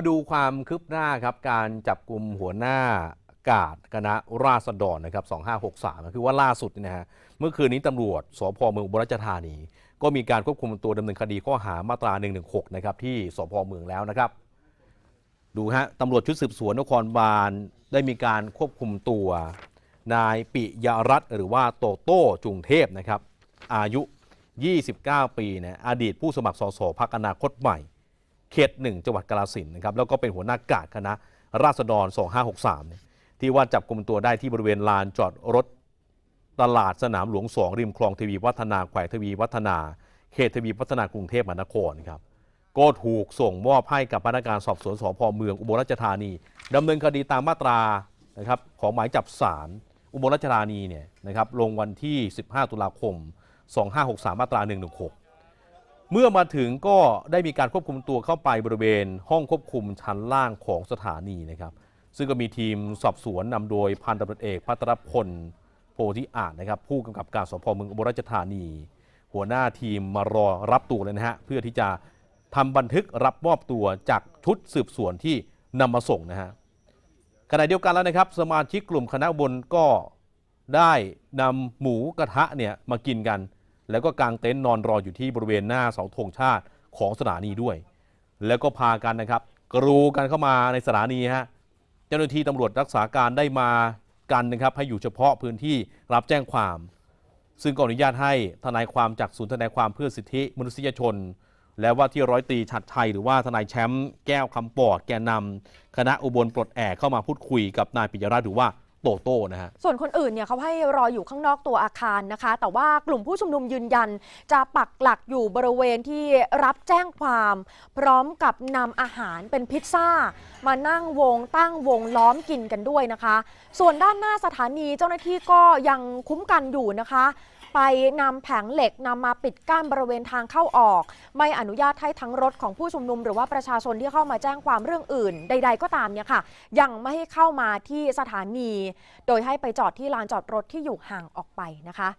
มาดูความคืบหน้าครับการจับกลุ่มหัวหน้ากาดคณะราษฎรนะครับ 2563 คือว่าล่าสุดนยนะฮะเมื่อคืนนี้ตำรวจสพเมืองอุบลราชธานี ก็มีการควบคุมตัวดำเนินคดีข้อหามาตรา 116 นะครับที่สพเมืองแล้วนะครับ ดูฮะตำรวจชุดสืบสวนนครบาลได้มีการควบคุมตัวนายปิยรัตน์หรือว่าโตโต้จุงเทพนะครับอายุ 29 ปีเนี่ยอดีตผู้สมัครสสพักอนาคตใหม่ เขตหนึ่งจังหวัดกาฬสินนะครับแล้วก็เป็นหัวหน้ากาดคณะราษฎร 2563เนี่ยที่ว่าจับกลุ่มตัวได้ที่บริเวณลานจอดรถตลาดสนามหลวง2ริมคลองทวีวัฒนาแขวงทวีวัฒนา เขตทวีวัฒนากรุงเทพมหานครครับก็ถูกส่งมอบให้กับพนักงานสอบสวนสพเมืองอุบลราชธานีดำเนินคดีตามมาตรานะครับของหมายจับศาลอุบลราชธานีเนี่ยนะครับลงวันที่ 15 ตุลาคม 2563 มาตรา 116 เมื่อมาถึงก็ได้มีการควบคุมตัวเข้าไปบริเวณ ห้องควบคุมชั้นล่างของสถานีนะครับ ซึ่งก็มีทีมสอบสวนนำโดยพันตำรวจเอกพัทรพลโพธิอาจนะครับ ผู้กำกับการสพเมืองอุบลราชธานี หัวหน้าทีมมารอรับตัวเลยนะฮะเพื่อที่จะทำบันทึกรับมอบตัวจากชุดสืบสวนที่นำมาส่งนะฮะขณะเดียวกันแล้วนะครับ สมาชิกกลุ่มคณะบลก็ได้นำหมูกระทะเนี่ยมากินกัน แล้วก็กางเต็นท์นอนรออยู่ที่บริเวณหน้าเสาธงชาติของสถานีด้วย แล้วก็พากันนะครับ กรูกันเข้ามาในสถานีฮะเจ้าหน้าที่ตำรวจรักษาการได้มากันนะครับให้อยู่เฉพาะพื้นที่รับแจ้งความ ซึ่งก็อนุญาตให้ทนายความจากศูนย์ทนายความเพื่อสิทธิมนุษยชน และว่าที่ร้อยตรีชัดชัยหรือว่าทนายแชมป์แก้วคำปอดแกนนำคณะอุบลปลดแอกเข้ามาพูดคุยกับนายปิยรัตน์หรือว่า โตโต้นะฮะ ส่วนคนอื่นเนี่ยเขาให้รออยู่ข้างนอกตัวอาคารนะคะ แต่ว่ากลุ่มผู้ชุมนุมยืนยัน จะปักหลักอยู่บริเวณที่รับแจ้งความ พร้อมกับนำอาหารเป็นพิซซ่า มานั่งวงตั้งวงล้อมกินกันด้วยนะคะ ส่วนด้านหน้าสถานีเจ้าหน้าที่ก็ยังคุ้มกันอยู่นะคะ ไปนำแผงเหล็กนำมาปิดกั้นบริเวณทางเข้าออก ไม่อนุญาตให้ทั้งรถของผู้ชุมนุม หรือว่าประชาชนที่เข้ามาแจ้งความเรื่องอื่น ใด ๆ ก็ตามเนี่ยค่ะ ยังไม่ให้เข้ามาที่สถานี โดยให้ไปจอดที่ลานจอดรถที่อยู่ห่างออกไปนะคะ